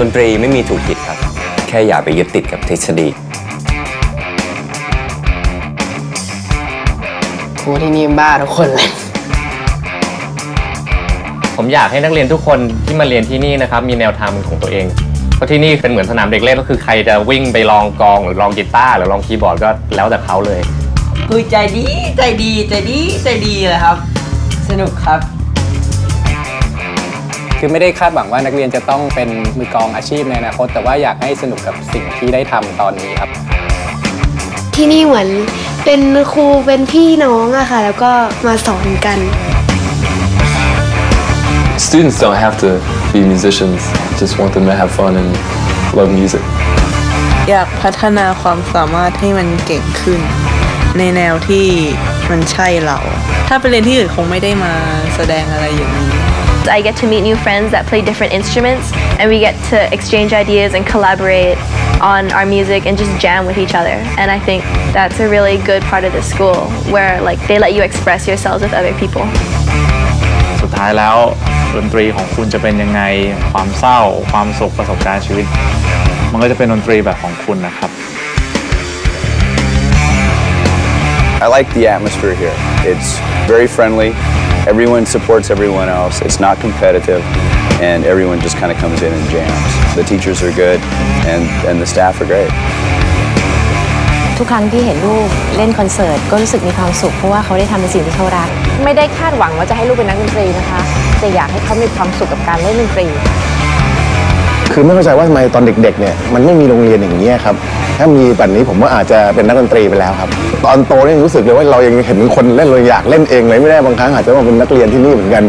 ดนตรีไม่มีถูกผิดครับ แค่อย่าไปยึดติดกับทฤษฎีครูที่นี่บ้าทุกคนเลย ผมอยากให้นักเรียนทุกคนที่มาเรียนที่นี่นะครับ มีแนวทางเป็นของตัวเอง เพราะที่นี่เป็นเหมือนสนามเด็กเล่นก็คือใครจะวิ่งไปลองกลองหรือลองกีตาร์หรือลองคีย์บอร์ดก็แล้วแต่เขาเลยคุยใจดีใจดีใจดีใจดีเลยครับ สนุกครับ คือไม่ได้คาดหวังว่านักเรียนจะต้องเป็นมือกลองอาชีพในอนาคต แต่ว่าอยากให้สนุกกับสิ่งที่ได้ทำตอนนี้ครับ ที่นี่เหมือนเป็นครูเป็นพี่น้องอะค่ะ แล้วก็มาสอนกัน Students don't have to be musicians, just want them to have fun and love music. อยากพัฒนาความสามารถให้มันเก่งขึ้น ในแนวที่มันใช่เรา ถ้าไปเรียนที่อื่นคงไม่ได้มาแสดงอะไรอย่างนี้ I get to meet new friends that play different instruments, and we get to exchange ideas and collaborate on our music and just jam with each other. And I think that's a really good part of the school where like they let you express yourselves with other people. สุดท้ายแล้วดนตรีของคุณจะเป็นยังไง ความเศร้า ความสุขประสบการณ์ชีวิต มันก็จะเป็นดนตรีแบบของคุณนะครับ I like the atmosphere here. It's very friendly. Everyone supports everyone else. It's not competitive, and everyone just kind of comes in and jams. The teachers are good, and, and the staff are great. ทุกครั้งที่เห็นลูกเล่นคอนเสิร์ตก็รู้สึกมีความสุขเพราะว่าเขาได้ทำในสิ่งที่เขารัก ไม่ได้คาดหวังว่าจะให้ลูกเป็นนักดนตรีนะคะ แต่อยากให้เขามีความสุขกับการเล่นดนตรี คือไม่เข้าใจว่าทำไมตอนเด็กๆเนี่ยมันไม่มีโรงเรียนอย่างนี้ยครับถ้ามีแบบนี้ผมว่าอาจจะเป็นนักดนตรีไปแล้วครับ ตอนโตเนี่รู้สึกเลยว่าเรายังเห็นคนเล่นเราอยากเล่นเองเลยไม่ได้บางครั้งอาจจะมาเป็นนักเรียนที่นี่เหมือนกัน